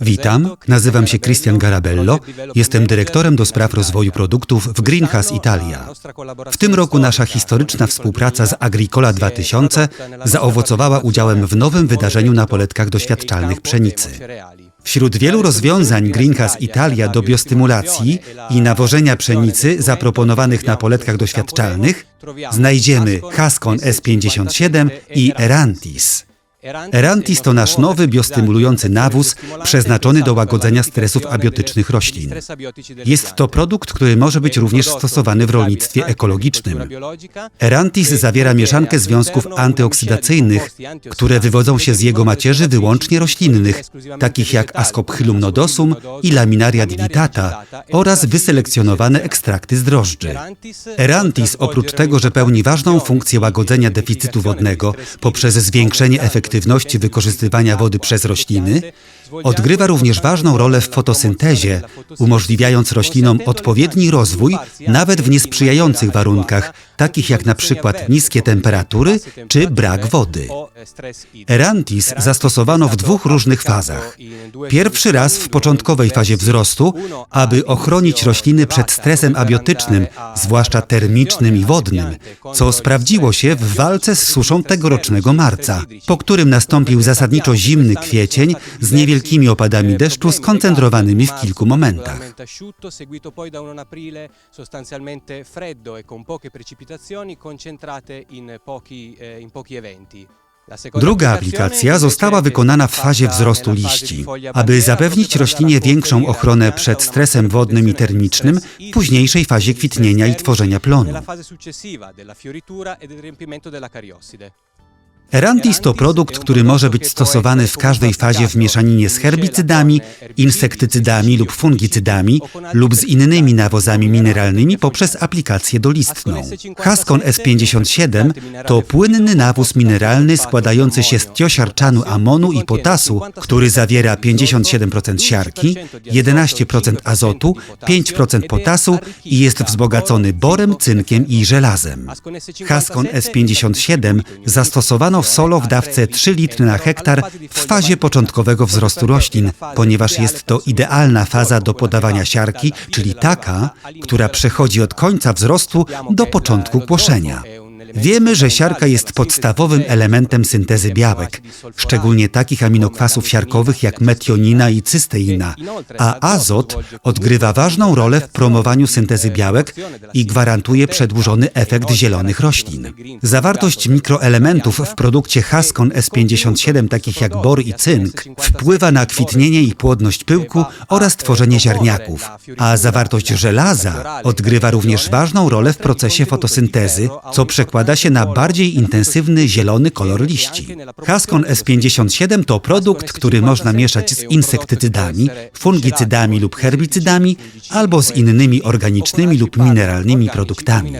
Witam, nazywam się Christian Garabello, jestem dyrektorem do spraw rozwoju produktów w Greenhouse Italia. W tym roku nasza historyczna współpraca z Agricola 2000 zaowocowała udziałem w nowym wydarzeniu na poletkach doświadczalnych pszenicy. Wśród wielu rozwiązań Greenhouse Italia do biostymulacji i nawożenia pszenicy zaproponowanych na poletkach doświadczalnych znajdziemy Haskon S57 i Erantis. Erantis to nasz nowy biostymulujący nawóz przeznaczony do łagodzenia stresów abiotycznych roślin. Jest to produkt, który może być również stosowany w rolnictwie ekologicznym. Erantis zawiera mieszankę związków antyoksydacyjnych, które wywodzą się z jego macierzy wyłącznie roślinnych, takich jak Ascophyllum nodosum i Laminaria digitata oraz wyselekcjonowane ekstrakty z drożdży. Erantis oprócz tego, że pełni ważną funkcję łagodzenia deficytu wodnego poprzez zwiększenie efektywności wykorzystywania wody przez rośliny, odgrywa również ważną rolę w fotosyntezie, umożliwiając roślinom odpowiedni rozwój nawet w niesprzyjających warunkach, takich jak na przykład niskie temperatury czy brak wody. Erantis zastosowano w dwóch różnych fazach. Pierwszy raz w początkowej fazie wzrostu, aby ochronić rośliny przed stresem abiotycznym, zwłaszcza termicznym i wodnym, co sprawdziło się w walce z suszą tegorocznego marca, po którym nastąpił zasadniczo zimny kwiecień z niewielkimi opadami deszczu skoncentrowanymi w kilku momentach. e eh. Druga aplikacja została wykonana w fazie wzrostu liści, aby zapewnić roślinie większą ochronę przed stresem wodnym i termicznym w późniejszej fazie kwitnienia i tworzenia plonu. Nella fase successiva della fioritura e del riempimento della cariosside. Erantis to produkt, który może być stosowany w każdej fazie w mieszaninie z herbicydami, insektycydami lub fungicydami lub z innymi nawozami mineralnymi poprzez aplikację dolistną. Haskon S57 to płynny nawóz mineralny składający się z tiosiarczanu amonu i potasu, który zawiera 57% siarki, 11% azotu, 5% potasu i jest wzbogacony borem, cynkiem i żelazem. Haskon S57 zastosowano w solo w dawce 3 litry na hektar w fazie początkowego wzrostu roślin, ponieważ jest to idealna faza do podawania siarki, czyli taka, która przechodzi od końca wzrostu do początku płoszenia. Wiemy, że siarka jest podstawowym elementem syntezy białek, szczególnie takich aminokwasów siarkowych jak metionina i cysteina, a azot odgrywa ważną rolę w promowaniu syntezy białek i gwarantuje przedłużony efekt zielonych roślin. Zawartość mikroelementów w produkcie Haskon S57, takich jak bor i cynk, wpływa na kwitnienie i płodność pyłku oraz tworzenie ziarniaków, a zawartość żelaza odgrywa również ważną rolę w procesie fotosyntezy, co przekłada się na bardziej intensywny zielony kolor liści. Haskon S57 to produkt, który można mieszać z insektycydami, fungicydami lub herbicydami albo z innymi organicznymi lub mineralnymi produktami.